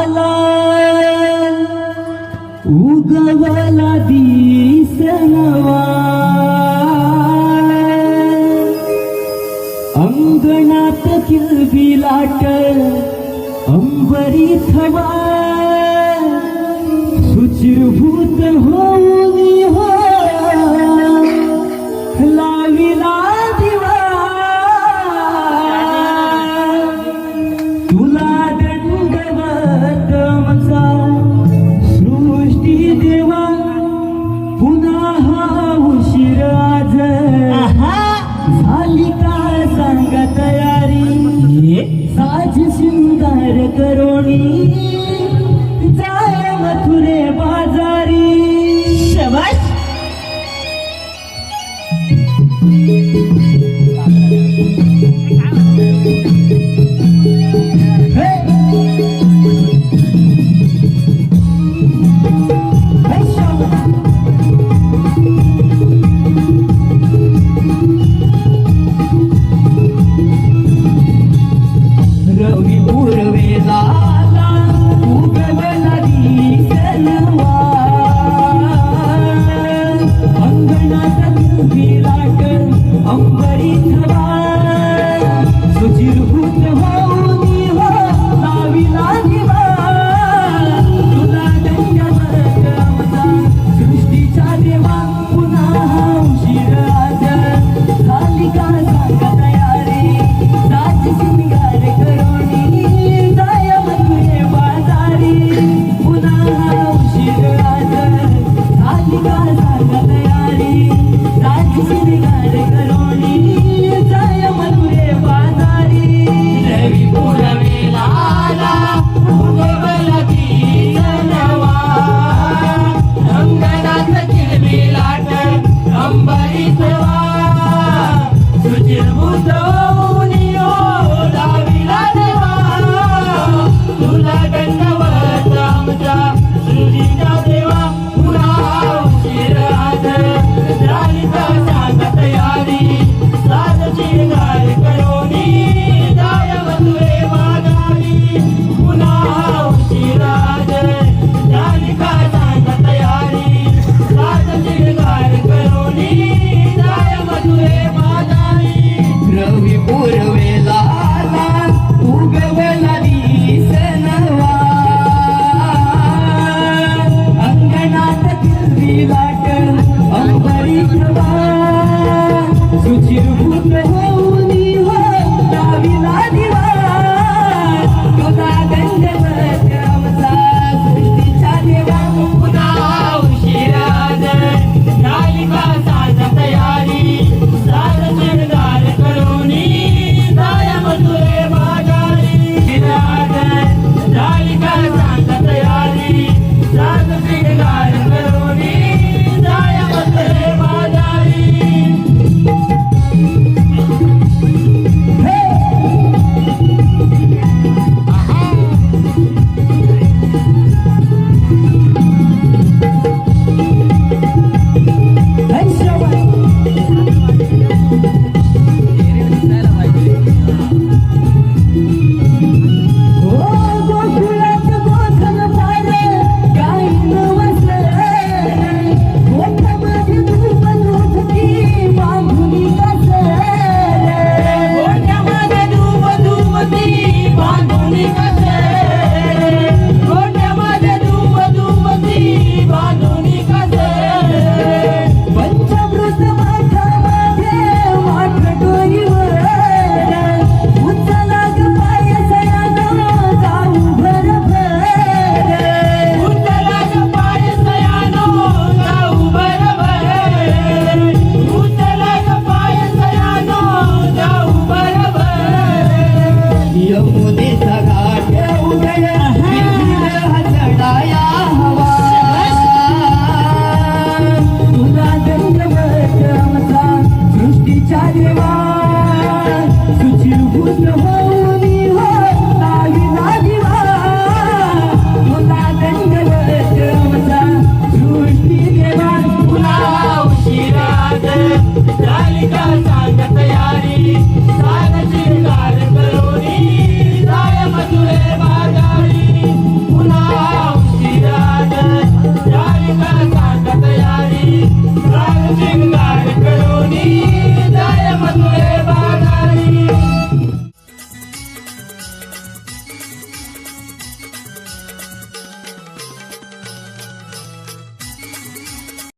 आला उगवला दिसनवा. अंगणात किलबिलाट अंबरी थवा. सुचिरभूत हो Bye-bye. Africa.